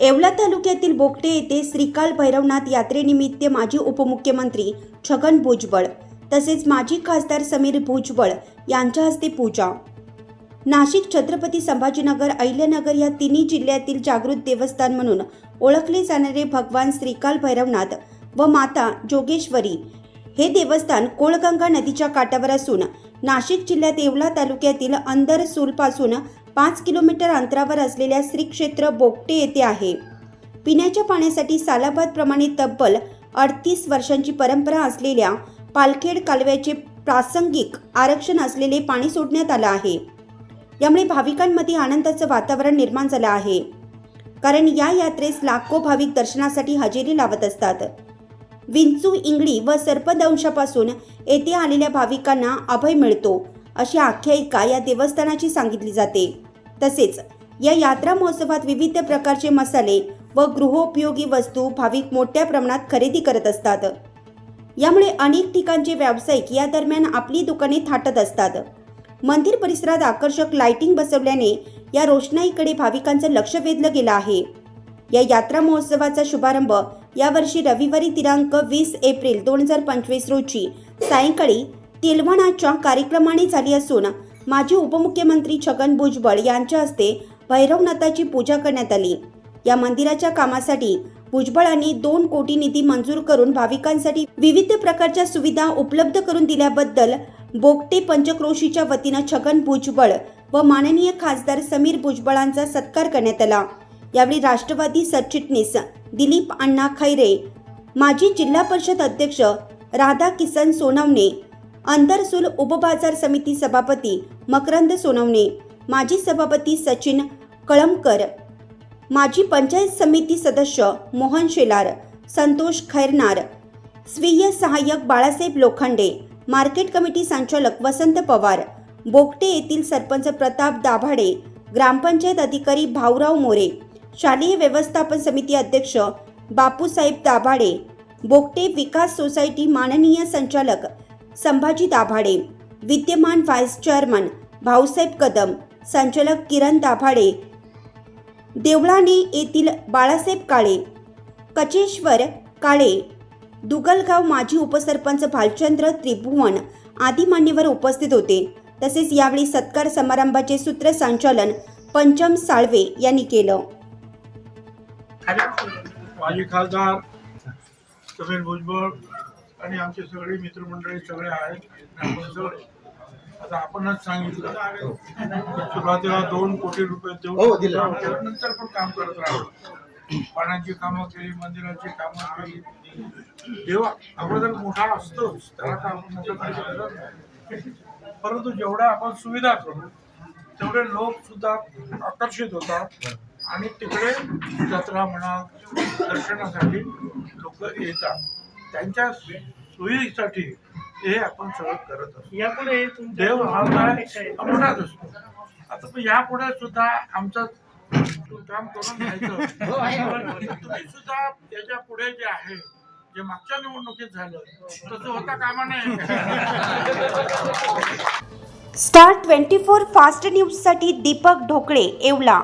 येवला तालुक्यातील बोगटे येथे श्रीकाल भैरवनाथ यात्रेनिमित्त माजी उपमुख्यमंत्री छगन भुजबळ तसेच माजी खासदार समीर भुजबळ यांच्या हस्ते पूजा. नाशिक छत्रपती संभाजीनगर अहिल्यानगर या तिन्ही जिल्ह्यातील जागृत देवस्थान म्हणून ओळखले जाणारे भगवान श्रीकाल भैरवनाथ व माता जोगेश्वरी हे देवस्थान कोळगंगा नदीच्या काठावर असून नाशिक जिल्ह्यात येवला तालुक्यातील अंदरसूलपासून पाच किलोमीटर अंतरावर असलेल्या श्री क्षेत्र बोगटे येथे आहे. पिण्याच्या पाण्यासाठी सालाबादप्रमाणे तब्बल अडतीस वर्षांची परंपरा असलेल्या पालखेड कालव्याचे प्रासंगिक आरक्षण असलेले पाणी सोडण्यात आलं आहे. यामुळे भाविकांमध्ये आनंदाचं वातावरण निर्माण झालं आहे. कारण या यात्रेस लाखो भाविक दर्शनासाठी हजेरी लावत असतात. विंचू इंगळी व सर्पदंशापासून येथे आलेल्या भाविकांना अभय मिळतो अशी आख्यायिका या देवस्थानाची सांगितली जाते. तसेच या यात्रा महोत्सवात विविध प्रकारचे मसाले व गृहोपयोगी वस्तू भाविक मोठ्या प्रमाणात खरेदी करत असतात. यामुळे अनेक ठिकाणचे व्यावसायिक या दरम्यान आपली दुकाने थाटत असतात. मंदिर परिसरात आकर्षक लाइटिंग बसवल्याने या रोषणाईकडे भाविकांचं लक्ष वेधलं गेलं आहे. या यात्रा महोत्सवाचा शुभारंभ यावर्षी रविवारी दिनांक वीस एप्रिल दोन हजार पंचवीस रोजी सायंकाळी तेलवणाच्या कार्यक्रमाने झाली असून माजी उपमुख्यमंत्री छगन भुजबळ यांच्या हस्ते भैरवनाथाची पूजा करण्यात आली. या मंदिराच्या कामासाठी भुजबळांनी दोन कोटी निधी मंजूर करून भाविकांसाठी विविध प्रकारच्या सुविधा उपलब्ध करून दिल्याबद्दल बोगटे पंचक्रोशीच्या वतीनं छगन भुजबळ व माननीय खासदार समीर भुजबळांचा सत्कार करण्यात आला. यावेळी राष्ट्रवादी सरचिटणीस दिलीप अण्णा खैरे माजी जिल्हा परिषद अध्यक्ष राधा किसन सोनवणे आंतरसूल उपबाजार समिती सभापती मकरंद सोनवणे माजी सभापती सचिन कळमकर माजी पंचायत समिती सदस्य मोहन शेलार संतोष खैरनार स्वीय सहाय्यक बाळासाहेब लोखंडे मार्केट कमिटी संचालक वसंत पवार बोगटे येथील सरपंच प्रताप दाभाडे ग्रामपंचायत अधिकारी भाऊराव मोरे शालेय व्यवस्थापन समिती अध्यक्ष बापूसाहेब दाभाडे बोगटे विकास सोसायटी माननीय संचालक संभाजी दाभाडे विद्यमान व्हाईस चेअरमन भाऊसाहेब कदम संचालक किरण दाभाडे देवळाणी येथील बाळासाहेब काळे कचेश्वर काळे दुगलगाव माजी उपसरपंच भालचंद्र त्रिभुवन आदी मान्यवर उपस्थित होते. तसेच यावेळी सत्कार समारंभाचे सूत्रसंचालन पंचम साळवे यांनी केलं. माजी खासदार समीर भुजबळ आणि आमचे सगळे मित्रमंडळी सगळे आहेत. सगळे आता आपणच सांगितलं. सुरुवातीला दोन कोटी रुपये हो. देऊन नंतर पण काम करत राहिलो पाण्याची कामं केली मंदिराची कामं केली. देवा अगोदर मोठा असतोच त्याला मोठं नाही. परंतु जेवढ्या आपण सुविधा करू तेवढे लोक सुद्धा आकर्षित होतात. आणि तिकडे जत्रा म्हणा दर्शनासाठी लोक येतात. त्यांच्या सोयीसाठी हे आपण सगळं करत असतो. यापुढे देव हा काय असतो. आता पण यापुढे सुद्धा आमचं काम करून घ्यायचं. तुम्ही सुद्धा त्याच्या पुढे जे आहे जे मागच्या निवडणुकीत झालं तसं होता कामा नये. स्टार ट्वेंटी फोर फास्ट न्यूजसाठी दीपक ढोकळे येवला.